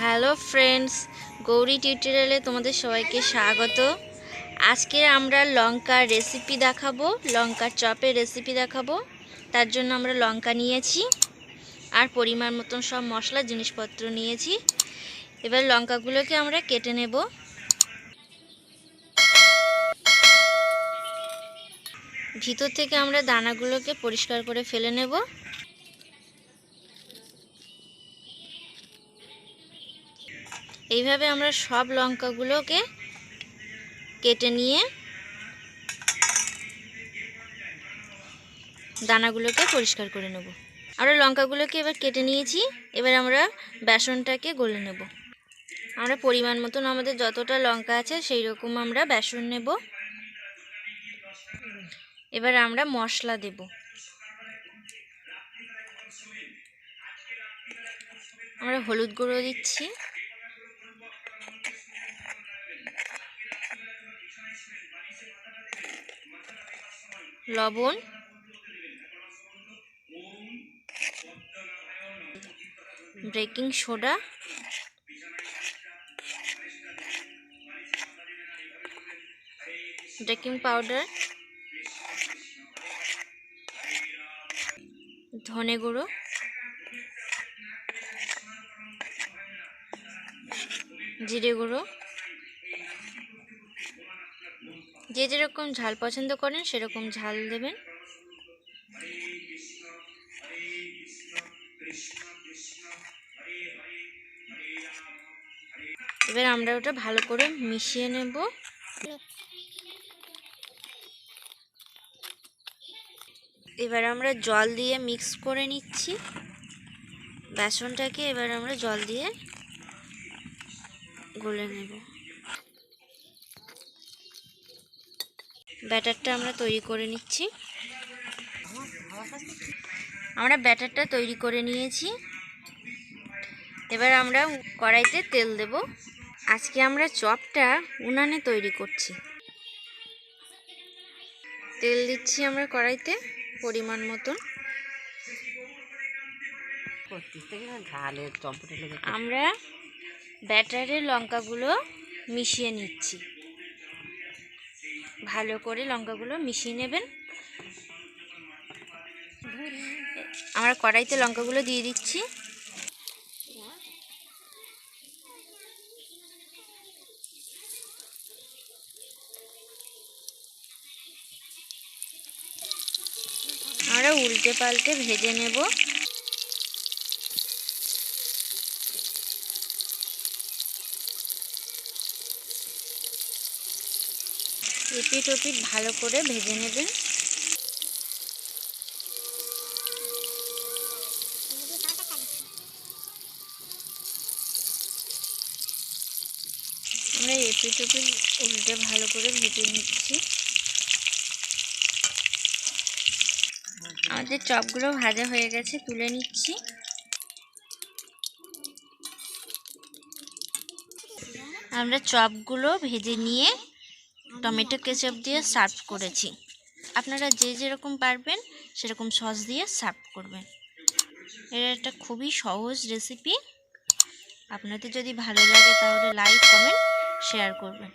Hello friends, Gauri টিউটোরিয়ালে তোমাদের সবাইকে স্বাগত। আজকে আমরা লঙ্কার রেসিপি দেখাবো, লঙ্কার চপের রেসিপি দেখাবো। তার জন্য আমরা লঙ্কা নিয়েছি, আর পরিমাণ মতন সব মশলা, জিনিসপত্র নিয়েছি। এবার লঙ্কাগুলোকে আমরা কেটে নেব। ভিতর থেকে আমরা দানাগুলোকে পরিষ্কার করে ফেলে নেব। এইভাবে আমরা সব লঙ্কাগুলোকে কেটে নিয়ে দানাগুলোকে পরিষ্কার করে নেব। আমরা লঙ্কাগুলোকে এবার কেটে নিয়েছি, এবার আমরা বেসনটাকে গলে নেব। আমরা পরিমাণ মতন আমাদের যতটা লঙ্কা আছে সেই রকম আমরা বেসন নেব। এবার আমরা মশলা দেব। আমরা হলুদ গুঁড়ো দিচ্ছি। লবণ। বেকিং সোডা বেকিং পাউডার ধনে গুঁড়ো। জিরে গুঁড়ো। যে যেরকম ঝাল পছন্দ করেন, সেরকম ঝাল দেবেন। এবার আমরা ওটা ভালো করে মিশিয়ে নেব। এবার আমরা জল দিয়ে মিক্স করে নিচ্ছি। বেসনটাকে এবার আমরা জল দিয়ে গলে নেব। ব্যাটারটা আমরা তৈরি করে নিচ্ছি। আমরা ব্যাটারটা তৈরি করে নিয়েছি। এবার আমরা কড়াইতে তেল দেব। আজকে আমরা চপটা উনানে তৈরি করছি। তেল দিচ্ছি আমরা কড়াইতে পরিমাণ মতন। আমরা ব্যাটারের লঙ্কাগুলো মিশিয়ে নিচ্ছি। ভালো করে লঙ্কাগুলো মিশিয়ে নেবেন। আমরা কড়াইতে লঙ্কাগুলো দিয়ে দিচ্ছি। আমরা উল্টে পাল্টে ভেজে নেব। এপিট ওপিট ভালো করে ভেজে নেবেন। আমরা এপিট ওপিট উল্টে ভালো করে ভেজে নিচ্ছি। আমাদের চপগুলো ভাজা হয়ে গেছে, তুলে নিচ্ছি। আমরা চপগুলো ভেজে নিয়ে টমেটো কেচাপ দিয়ে সার্ভ করেছি। আপনারা যে যেরকম পারবেন, সেরকম সস দিয়ে সার্ভ করবেন। এটা একটা খুবই সহজ রেসিপি আপনাদের যদি ভালো লাগে তাহলে লাইক কমেন্ট শেয়ার করবেন।